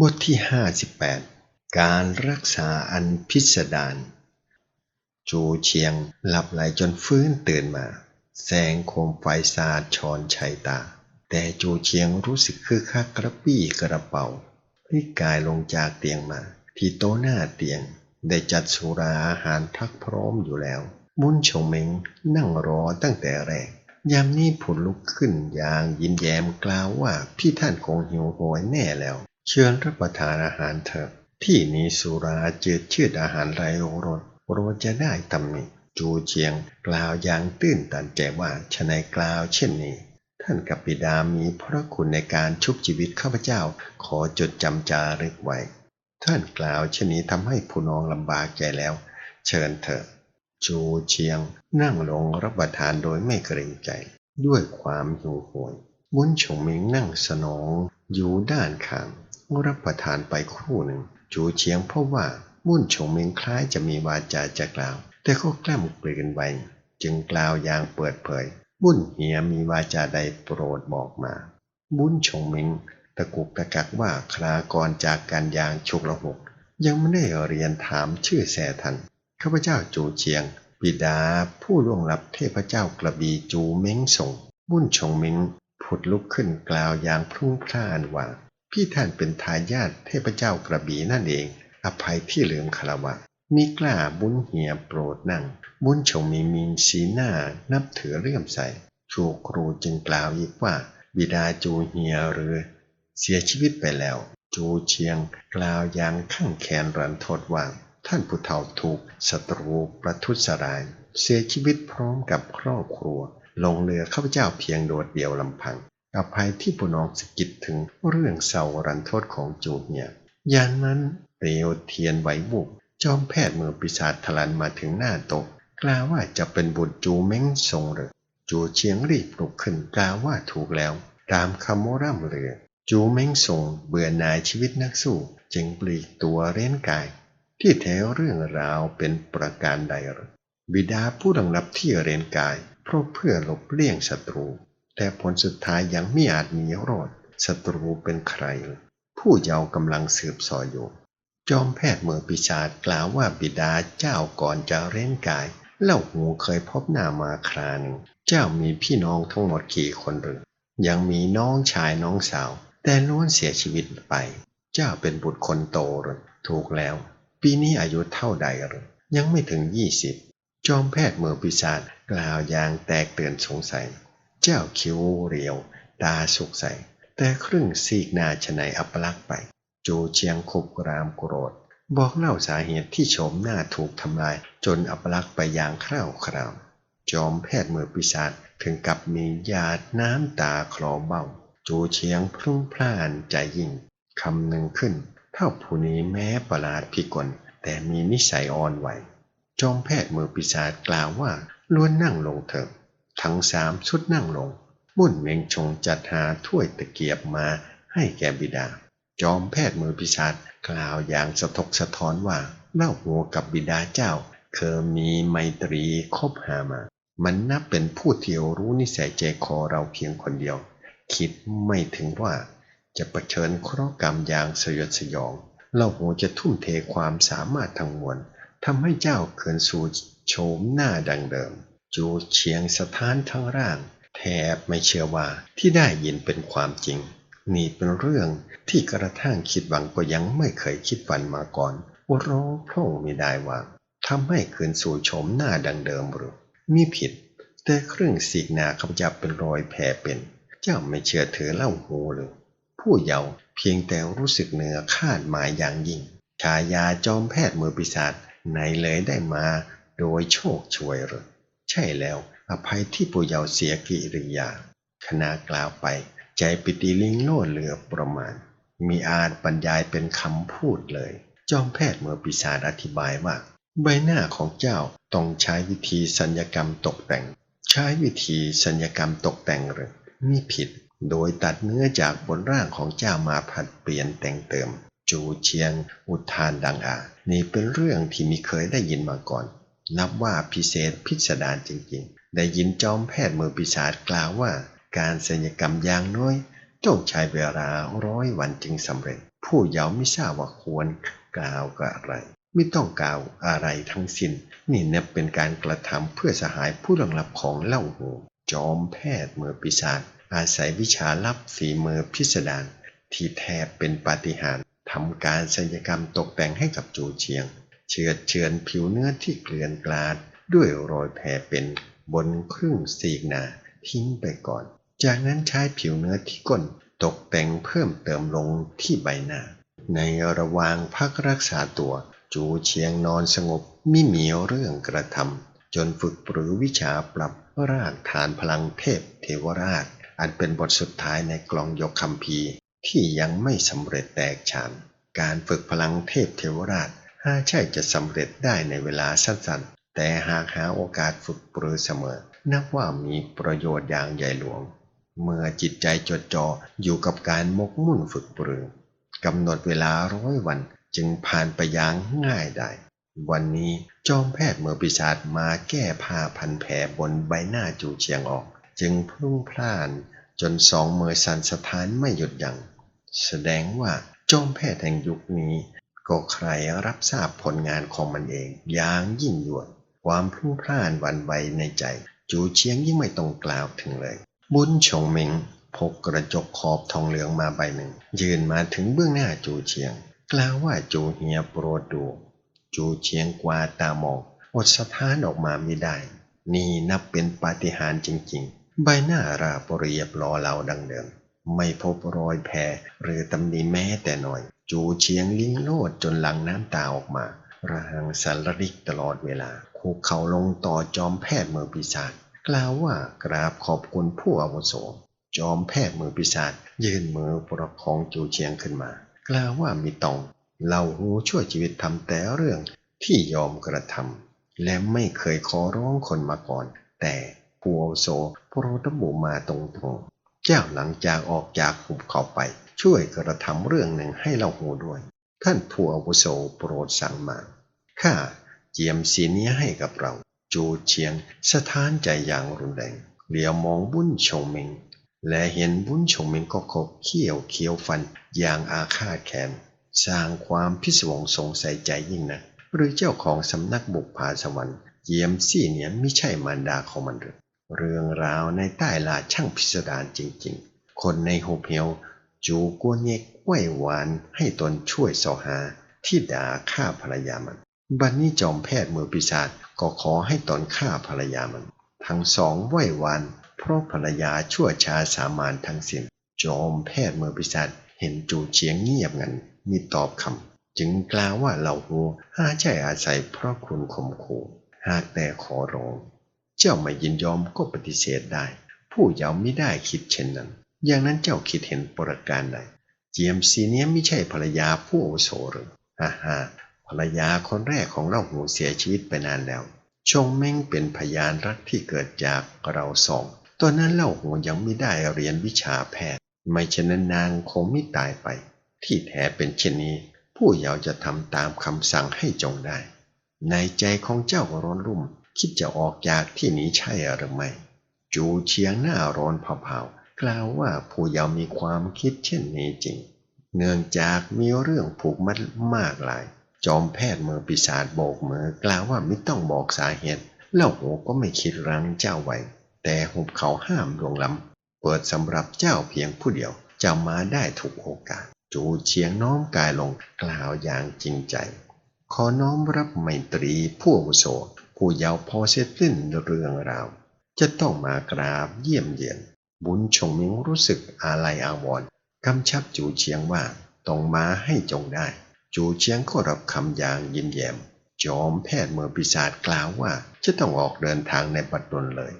บทที่ 58 การรักษาอันพิสดารจูเชียงหลับไหลจนฟื้นตื่นมา แสงโคมไฟสาดชอนชัยตา แต่จูเชียงรู้สึกคือคักกระปี้กระเป๋าพลิกกายลงจากเตียงมา ที่โต๊ะหน้าเตียง ได้จัดสุราอาหารพักพร้อมอยู่แล้วบุญชงเมงนั่งรอตั้งแต่แรกยามนี้ผุดลุกขึ้นอย่างยิ้มแย้มกล่าวว่าพี่ท่านคงหิวโหยแน่แล้ว เชิญรับประทานอาหารเถอะ ที่นี้สุราจืดชืดอาหารไรโรสโปรดจะได้ตำหนิจูเชียงกล่าวอย่างตื้นตันใจว่าชนายกล่าวเช่นนี้ ท่านกับปิดามีพระคุณในการชุบชีวิตข้าพเจ้าขอจดจำจารึกไว้ ท่านกล่าวเช่นนี้ทำให้ผู้น้องลำบากใจแล้ว เชิญเถอะ จูเชียงนั่งลงรับประทานโดยไม่เกรงใจ ด้วยความหิวโหยบุญชงมิงนั่งสนองอยู่ด้านข้าง รับประทานไปครู่หนึ่ง จูเชียงพบว่าบุญชงมิงคล้ายจะมีวาจาจะกล่าว แต่ก็กล้ำกลืนไว้จึงกล่าวอย่างเปิดเผย บุญเหียมีวาจาใดโปรดบอกมา บุญชงมิงตะกุกตะกักว่าคลาก่อนจากการยางฉุกละหก ยังไม่ได้เรียนถามชื่อแสทันข้าพเจ้าจูเชียงบิดาผู้ล่วงลับเทพเจ้ากระบีจูเม้งส่ง บุญชงมิงผุดลุกขึ้นกล่าวอย่างพรุ่งพล่านว่า พี่ท่านเป็นทายาทเทพเจ้ากระบี่นั่นเอง อภัยที่ลืมคารวะ มีกล้าบุญเหียโปรดนั่ง บุญชงมีมีสีหน้านับถือเลื่อมใสชูครูจึงกล่าวอีกว่า บิดาจูเหียหรือ เสียชีวิตไปแล้ว จูเชียง กล่าวอย่างข้างแขนรันทดว่า ท่านผู้เฒ่าถูกศัตรูประทุษร้าย เสียชีวิตพร้อมกับครอบครัว ลงเรือข้าพเจ้าเพียงโดดเดียวลำพัง อภัยที่ผู้น้องสกิดถึงเรื่องเศร้ารันทดของจูเนียยานนั้นเปลวเทียนไหวบุก จอมแพทย์มือปีศาจทลันมาถึงหน้าโต๊ะกล่าวว่าจะเป็นบุตรจูเม้งทรงหรือจูเชียงรีบปลุกขึ้นกล่าวว่าถูกแล้ว ตามคำโมร่ำเรือ จูเม้งทรงเบื่อหน่ายชีวิตนักสู้จึงปลีกตัวเร้นกาย ที่แท้เรื่องราวเป็นประการใดหรือบิดาผู้ดังรับที่เร้นกาย เพราะเพื่อหลบเลี่ยงศัตรู แต่ผลสุดท้ายยังไม่อาจมีรอดศัตรูเป็นใคร ผู้เยาว์กำลังสืบสอยอยู่ จอมแพทย์เมืองปีศาจกล่าวว่าบิดาเจ้าก่อนจะเร้นกายเล่าหูเคยพบหน้ามาคราหนึ่ง เจ้ามีพี่น้องทั้งหมดกี่คนหรือยังมีน้องชายน้องสาว แต่ล้วนเสียชีวิตไป เจ้าเป็นบุตรคนโตหรือถูกแล้ว ปีนี้อายุเท่าใดหรือยังไม่ถึงยี่สิบจอมแพทย์เมืองปีศาจกล่าวอย่างแตกเตือนสงสัย จ้าคิ้วเรียว ตาสุกใส แต่ครึ่งซีกหนาชะไหนอัปลักษ์ไป จูเชียงคุบรามโกรธ บอกเล่าสาเหตุที่โฉมหน้าถูกทำลาย จนอัปลักษ์ไปอย่างคร่าวคราว จอมแพทย์มือปีศาจถึงกับมีหยาดน้ำตาคลอเบ้า จูเชียงพรุ่งพล่านใจยิ่งคำหนึ่งขึ้น เท่าผู้นี้แม้ประหลาดพิกลแต่มีนิสัยอ่อนไหวจอมแพทย์มือปีศาจกล่าวว่าล้วนนั่งลงเถอะ ทั้งสามชุดนั่งลง บุญเมงชงจัดหาถ้วยตะเกียบมาให้แก่บิดา จอมแพทย์มือปีศาจกล่าวอย่างสะทกสะท้อนว่าเล่าหัวกับบิดาเจ้า เคยมีไมตรีคบหามา มันนับเป็นผู้เที่รู้นิสัยใจคอเราเพียงคนเดียว คิดไม่ถึงว่าจะประเชิญเคราะห์กรรมอย่างสยดสยองเล่าหัวจะทุ่มเทความสามารถทั้งมวลทำให้เจ้าเขินสู่โฉมหน้าดังเดิม จูเชียงสถานทั้งร่าง แทบไม่เชื่อว่าที่ได้ยินเป็นความจริง นี่เป็นเรื่องที่กระทั่งคิดหวังก็ยังไม่เคยคิดฝันมาก่อนว่าร้องโพร่งไม่ได้ว่าทำให้คืนสู่โฉมหน้าดังเดิมหรือมีผิด แต่เครื่องสีกนาข้าพเจ้าเป็นรอยแผลเป็น เจ้าไม่เชื่อถือเล่าหูหรือผู้เยาว์เพียงแต่รู้สึกเหนือคาดหมายอย่างยิ่งชายาจอมแพทย์มือปีศาจไหนเลยได้มาโดยโชคช่วยหรือ ใช่แล้วอภัยที่ผู้เยาว์เสียกิริยาคณะกล่าวไป ใจปิติลิงโลดเหลือประมาณ มีอาจบรรยายเป็นคำพูดเลย จอมแพทย์เมื่อปีศาจอธิบายว่า ใบหน้าของเจ้าต้องใช้วิธีสัญญกรรมตกแต่ง ใช้วิธีสัญญกรรมตกแต่งหรือมีผิด โดยตัดเนื้อจากบนร่างของเจ้ามาผัดเปลี่ยนแต่งเติม จูเชียง อุทานดังอา นี่เป็นเรื่องที่มิเคยได้ยินมาก่อน นับว่าพิเศษพิสดารจริงๆ ได้ยินจอมแพทย์มือปีศาจกล่าวว่า การศัลยกรรมอย่างน้อยต้องใช้เวลาร้อยวันจึงสำเร็จ ผู้เยาว์ไม่ทราบว่าควรกล่าวกับอะไร ไม่ต้องกล่าวอะไรทั้งสิ้น นี่เนี่ยเป็นการกระทำเพื่อสหายผู้ลังลับของเล่าหูจอมแพทย์มือปีศาจอาศัยวิชาลับฝีมือพิสดารที่แทบเป็นปาฏิหาริย์ทำการศัลยกรรมตกแต่งให้กับจูเชียง เชือดเชือนผิวเนื้อที่เกลื่อนกลาด ด้วยรอยแผลเป็นบนครึ่งซีกหนาทิ้งไปก่อน จากนั้นใช้ผิวเนื้อที่ก้นตกแต่งเพิ่มเติมลงที่ใบหน้า ในระหว่างพักรักษาตัว จูเชียงนอนสงบไม่มีเรื่องกระทำจนฝึกปรือวิชาปรับรากฐานพลังเทพเทวราช อันเป็นบทสุดท้ายในกลองยกคำพีที่ยังไม่สำเร็จแตกฉาน การฝึกพลังเทพเทวราชาใช่จะสำเร็จได้ในเวลาสั้นๆ แต่หากหาโอกาสฝึกปรือเสมอ นับว่ามีประโยชน์อย่างใหญ่หลวง เมื่อจิตใจจดจ่ออยู่กับการมกมุ่นฝึกปรือกำหนดเวลาร้อยวันจึงผ่านไปอย่างง่ายได้ วันนี้จอมแพทย์เมือปีศาจมาแก้ผ้าพันแผลบนใบหน้าจูเชียงออก จึงพลุ่งพล่านจนสองมือสั่นสะท้านไม่หยุดยัง้งแสดงว่าจอมแพทย์แห่งยุคนี้ ก็ใครรับทราบผลงานของมันเองอย่างยิ่งยวด ความพลุ่งพล่านวันไหวในใจ จูเชียงยิ่งไม่ต้องกล่าวถึงเลย บุญชงเมงพกกระจกขอบทองเหลืองมาใบหนึ่ง ยืนมาถึงเบื้องหน้าจูเชียง กล่าวว่าจูเฮียโปรดดู จูเชียงกวาดตามองอดสะท้านออกมาไม่ได้ นี่นับเป็นปาฏิหาริย์จริง ๆ ใบหน้าราบเรียบรอเราดังเดิมไม่พบรอยแผลหรือตำหนิแม้แต่หน่อย จูเชียงลิ้งโลดจนหลังน้ำตาออกมา ระหังสันริกตลอดเวลา คุกเข่าลงต่อจอมแพทย์มือปีศาจกล่าวว่ากราบขอบคุณผู้อาวุโส จอมแพทย์มือปีศาจยื่นมือประคองจูเชียงขึ้นมา กล่าวว่ามีตองเล่าหูช่วยชีวิตทำแต่เรื่องที่ยอมกระทำและไม่เคยขอร้องคนมาก่อน แต่ผู้อาวุโสโปรดบุมาตรงๆเจ้าหลังจากออกจากหุบเขาไป ช่วยกระทำเรื่องหนึ่งให้เราหูด้วย ท่านผู้อาวุโสโปรดสั่งมา ข้าเจียมสีนี้ให้กับเรา จูเชียงสะท้านใจอย่างรุนแรงเหลียวมองบุญชงเมงและเห็นบุญชงเมงก็ขบเขี้ยวเคี้ยวฟันอย่างอาฆาตแค้นสร้างความพิศวงสงสัยใจยิ่งนะหรือเจ้าของสำนักบุกผาสวรรค์เยี่ยมซี่เนี่ยไม่ใช่มารดาของมันหรือเรื่องราวในใต้ลาช่างพิสดารจริงๆ คนในหุบเหว จูกัวเงกไหวหวานให้ตนช่วยสอหาที่ด่าฆ่าภรรยามัน บัดนนี้จอมแพทย์มือปีศาจก็ขอให้ตนฆ่าภรรยามัน ทั้งสองไหวหวานเพราะภรรยาชั่วช้าสามานทั้งสิ้นจอมแพทย์มือปีศาจเห็นจูเฉียงเงียบงันมีตอบคำ จึงกล่าวว่าเหล่าหูหาใช่อาศัยเพราะคุณข่มขู่หากแต่ขอร้อง เจ้าไม่ยินยอมก็ปฏิเสธได้ ผู้เยาวไม่ได้คิดเช่นนั้น อย่างนั้นเจ้าคิดเห็นประการใดเจียมซีเนี้ยไม่ใช่ภรรยาผู้โอโสหรือฮ่าฮ่าภรรยาคนแรกของเราหูเสียชีวิตไปนานแล้ว ชงเม้งเป็นพยานรักที่เกิดจากเราสองตอนนั้นเล่าหูยังไม่ได้เรียนวิชาแพทย์ ไม่เช่นนั้นนางคงไม่ตายไป ที่แท้เป็นเช่นนี้ ผู้เยาว์จะทำตามคำสั่งให้จงได้ ในใจของเจ้าร้อนรุ่ม คิดจะออกจากที่นี้ใช่หรือไม่ จูเชียงหน้าร้อนเผาๆ กล่าวว่าผู้เยาว์มีความคิดเช่นนี้จริง เนื่องจากมีเรื่องผูกมัดมากหลาย จอมแพทย์มือปีศาจโบกมือกล่าวว่าไม่ต้องบอกสาเหตุเล่าหูก็ไม่คิดรั้งเจ้าไว้ แต่หุบเขาห้ามลวงลำเปิดสำหรับเจ้าเพียงผู้เดียวจะมาได้ถูกโอกาส จูเชียงน้อมกายลงกล่าวอย่างจริงใจ ขอน้อมรับไมตรีผู้อุโสผู้เยาว์พอเสร็จสิ้นเรื่องราว จะต้องมากราบเยี่ยมเยียน บุญชงมิงรู้สึกอาลัยอาวรณ์กำชับจูเชียงว่าต้องมาให้จงได้ จูเชียงก็รับคำอย่างยิ้มแย้มจอมแพทย์เมื่อปีศาจกล่าวว่าจะต้องออกเดินทางในปัดดลเลย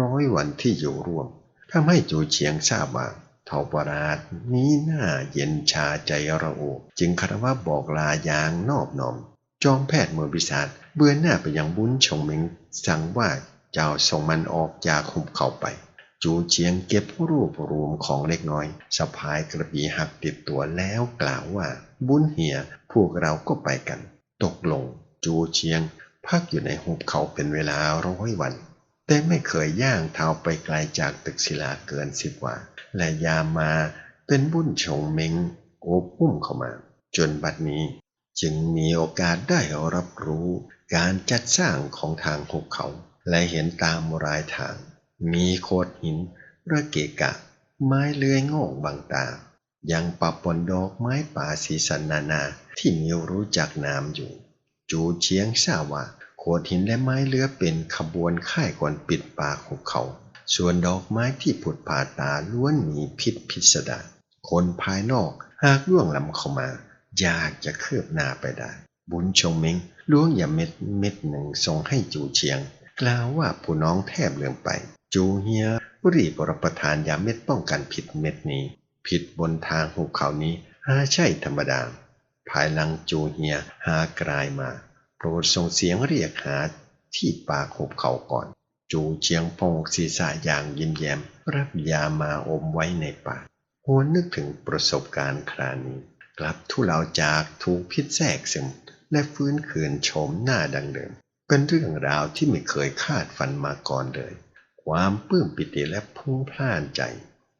ร้อยวันที่อยู่ร่วมทำให้จูเชียงทราบว่าเทาปราดนี้หน้าเย็นชาใจระอุจึงคารวะบอกลาอย่างนอบน้อม จอมแพทย์เมื่อปีศาจเบือนหน้าไปยังบุญชงเมงสั่งว่าเจ้าส่งมันออกจากหุบเขาไป จูเชียงเก็บรวบรวมของเล็กน้อยสะพายกระบี่หักติดตัวแล้วกล่าวว่า บุญเหียพวกเราก็ไปกัน ตกลง จูเชียง พักอยู่ในหุบเขาเป็นเวลาร้อยวัน แต่ไม่เคยย่างเท้าไปไกลจากตึกศิลาเกินสิบวาและยามมาเป็นบุญชงเมงโอบอุ้มเข้ามา จนบัดนี้จึงมีโอกาสได้รับรู้ การจัดสร้างของทางหุบเขา และเห็นตามรายทาง มีโขดหินระเกะกะ ไม้เลื้อยโง่บางตา ยังปะปนดอกไม้ป่าสีสันนานาที่มีรู้จักนามอยู่ จูเชียงทราบว่าโขดหินและไม้เลื้อเป็นขบวนค่ายก่อนปิดปากหุบเขา ส่วนดอกไม้ที่ผุดผ่าตาล้วนมีพิษพิสดารคนภายนอกหากล่วงล้ำเข้ามาอยากจะคืบหน้าไปได้ บุญชงเมงล้วงอย่าเม็ดเม็ดหนึ่งส่งให้จูเชียง กล่าวว่าผู้น้องแทบเลืมไป จูเฮียรีบรับประทานยาเม็ดป้องกันผิดเม็ดนี้ ผิดบนทางหุบเขานี้หาใช่ธรรมดา ภายหลังจูเฮียหากลายมา โปรดส่งเสียงเรียกหาที่ปากหุบเขาก่อน จูเชียงพงศีรษะอย่างยิ้มแย้ม รับยามาอมไว้ในปากหวนนึกถึงประสบการณ์ครานี้ กลับทุเลาจากถูกพิษแทรกซึมและฟื้นคืนโฉมหน้าดังเดิม เป็นเรื่องราวที่ไม่เคยคาดฝันมาก่อนเลย ความปลื้มปิติและพุ่งพล่านใจ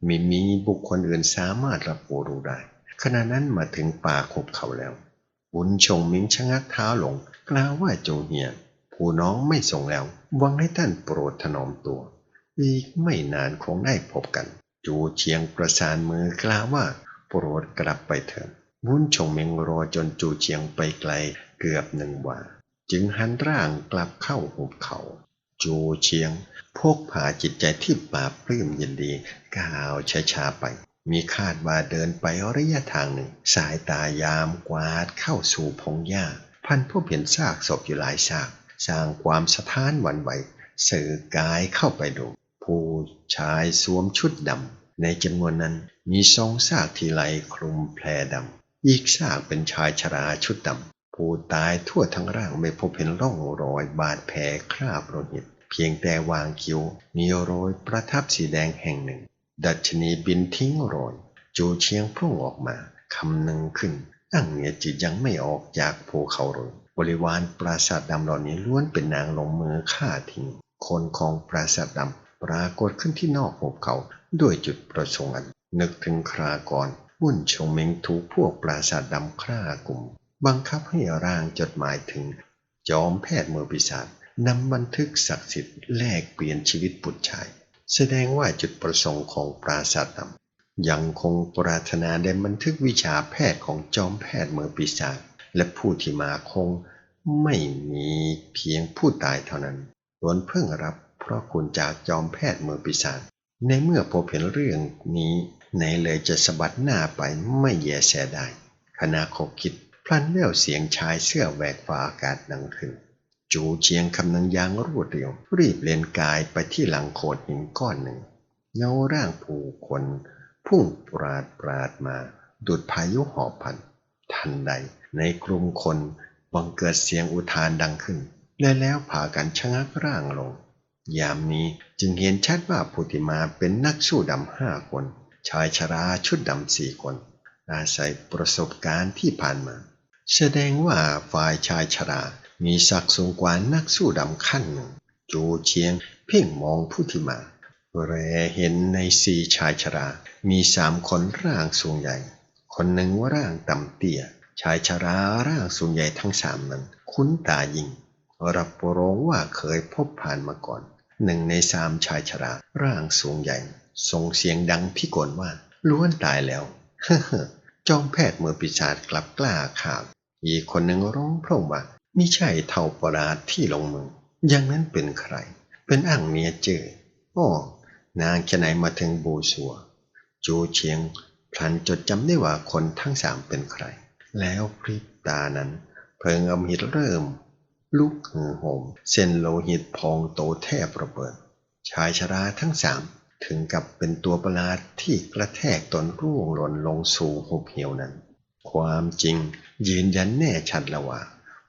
ไม่มีบุคคลอื่นสามารถรับรู้ได้ ขณะนั้นมาถึงป่าขบเขาแล้ว บุญชงมิงชะงักเท้าลง กล่าวว่าโจเฮียนผู้น้องไม่ส่งแล้วหวังให้ท่านโปรดถนอมตัว อีกไม่นานคงได้พบกัน จูเชียงประสานมือกล่าวว่า โปรดกลับไปเถิดบุญชงเมงรอจนจูเชียงไปไกลเกือบหนึ่งวาจึงหันร่างกลับเข้าหุบเขา จูเชียงพกพาจิตใจที่ปราบปลื้มยินดีก้าวช้าๆไป มีคาดว่าเดินไประยะทางหนึ่ง สายตายามกวาดเข้าสู่พงหญ้า พันพบเห็นซากศพอยู่หลายซาก สร้างความสะท้านหวั่นไหวสื่อกายเข้าไปดู ผู้ชายสวมชุดดำในจำนวนนั้นมีสองซากที่ไหลคลุมแพรดำอีกซากเป็นชายชราชุดดำ ผู้ตายทั่วทั้งร่างไม่พบเห็นร่องรอย บาดแผลคราบโลหิต เพียงแต่วางคิ้วมีรอยประทับสีแดงแห่งหนึ่ง ดัชนีบินทิ้งรอยจูเชียงพุ่งออกมาคำหนึ่งขึ้นตั้งเหนียจิตยังไม่ออกจากภูเขาโรยบริวารปราสาทดำเหล่านี้ล้วนเป็นนางลงมือฆ่าทิ้ง คนของปราสาทดำปรากฏขึ้นที่นอกหุบเขาด้วยจุดประสงค์อันนึกถึงคราก่อนบุญชงเมงถูกพวกปราสาทดำฆ่ากลุ่ม บังคับให้ร่างจดหมายถึง จอมแพทย์มือปีศาจนำบันทึกศักดิ์สิทธิ์แลกเปลี่ยนชีวิตบุตรชาย แสดงว่าจุดประสงค์ของปราสาทดำยังคงปรารถนาได้บันทึกวิชาแพทย์ของจอมแพทย์มือปีศาจและผู้ที่มาคงไม่มีเพียงผู้ตายเท่านั้นล้วนเพิ่งรับเพราะคุณจากจอมแพทย์มือปีศาจในเมื่อพบเห็นเรื่องนี้ไหนเลยจะสะบัดหน้าไปไม่แยแสได้ขณะขบคิด พลันแววเสียงชายเสื้อแหวกฟ้าอากาศดังขึ้น จูเชียงคำนังยางรวดเร็ว รีบเลียนกายไปที่หลังโขดหินก้อนหนึ่ง เงาร่างผู้คนพุ่งปราดปราดมา ดุดพายุหอบพัน ทันใด ในกลุ่มคนบังเกิดเสียงอุทานดังขึ้น และแล้วพากันชะงักร่างลง ยามนี้จึงเห็นชัดว่าผู้ที่มาเป็นนักสู้ดำห้าคน ชายชราชุดดำสี่คน อาศัยประสบการณ์ที่ผ่านมา แสดงว่าฝ่ายชายชรา มีศักดิ์สูงกว่านักสู้ดำขั้นหนึ่ง จูเชียงเพ่งมองผู้ที่มาแรเห็นในสี่ชายชรา มีสามคนร่างสูงใหญ่ คนหนึ่งว่าร่างต่ำเตี้ย ชายชราร่างสูงใหญ่ทั้งสามนั้น คุ้นตายิ่ง รับโรงว่าเคยพบผ่านมาก่อน หนึ่งในสามชายชราร่างสูงใหญ่ ส่งเสียงดังพิกลว่าล้วนตายแล้วเฮ้อจอมแพทย์มือปีศาจกลับกล้าข่าว อีกคนหนึ่งร้องพร่งว่ามิใช่เท่าประหลาดที่ลงมือ อย่างนั้นเป็นใคร เป็นอ่างเมียเจออ้อนางจะไหนมาถึงบูสัว จูเชียงพลันจดจำได้ว่าคนทั้งสามเป็นใคร แล้วพริบตานั้น เพิงอมหิตเริ่ม ลุกหือโหม เส้นโลหิตพองโตแทบระเบิด ชายชราทั้งสามถึงกับเป็นตัวประหลาดที่กระแทกตนร่วงหล่นลงสู่หุบเหวนั้น ความจริงยืนยันแน่ชัดแล้วว่า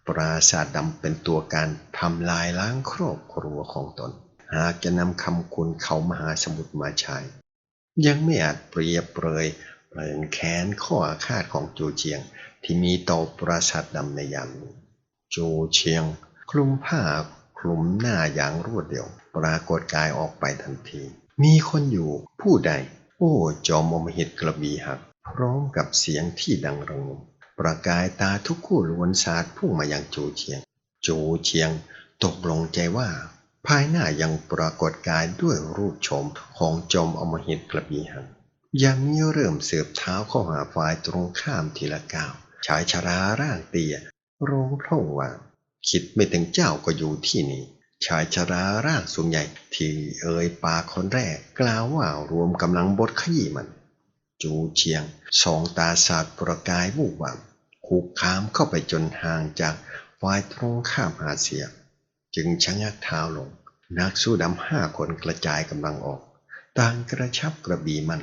ปราสาทดำเป็นตัวการทำลายล้างครอบครัวของตน หากจะนำคำคุณเขามหาสมุทรมาใช้ ยังไม่อาจเปรียบเปรยเปลินแค้นข้ออาฆาตของจูเจียง ที่มีต่อปราสาทดำในยามนี้จูเชียง คลุมผ้าคลุมหน้าอย่างรวดเร็วปรากฏกายออกไปทันที มีคนอยู่ผู้ใด โอ้ จอมอมหิตกระบีหัก พร้อมกับเสียงที่ดังระงมประกายตาทุกคู่ล้วนสาดพุ่งมาอยังจูเชียง จูเชียงตกลงใจว่า ภายหน้ายังปรากฏกายด้วยรูปโฉมของจอมอมหิตกระบี่หักอย่างนี้เริ่มเสืบเท้าเข้าหาฝ่ายตรงข้ามทีละก้าวชายชราร่างเตี้ยร้องพร่องว่า คิดไม่ถึงเจ้าก็อยู่ที่นี่ ชายชราร่างสูงใหญ่ที่เอ่ยปากคนแรก กล่าวว่ารวมกำลังบดขยี้มัน จูเชียง สองตาสาดประกายวูบวามคุกคามเข้าไปจนห่างจากฝ่ายตรงข้ามหาเสีย จึงชะงักเท้าลง นักสู้ดำห้าคนกระจายกำลังออก ต่างกระชับกระบี่มัน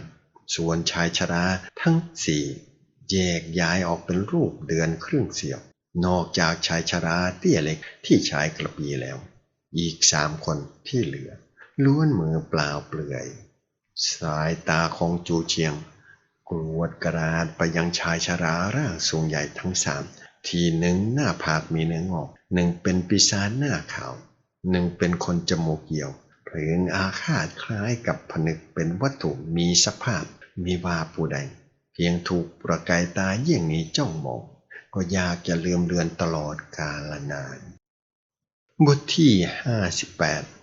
ส่วนชายชราทั้งสี่แยกย้ายออกเป็นรูปเดือนครึ่งเสียว นอกจากชายชราเตี้ยเล็กที่ใช้กระบี่แล้ว อีกสามคนที่เหลือล้วนมือเปล่าเปลือย สายตาของจูเชียง กรวดกระดาษไปยังชายชราร่างสูงใหญ่ทั้งสามทีหนึ่งหน้าผากมีเนื้องอกหนึ่งเป็นปีศาจหน้าขาวหนึ่งเป็นคนจมูกเหี่ยวเพลิงอาฆาตคล้ายกับผนึกเป็นวัตถุมีสภาพมีว่าผู้ใด เพียงถูกประกายตาเยี่ยงนี้จ้องมองก็อยากจะลืมเลือนตลอดกาลนาน บทที่58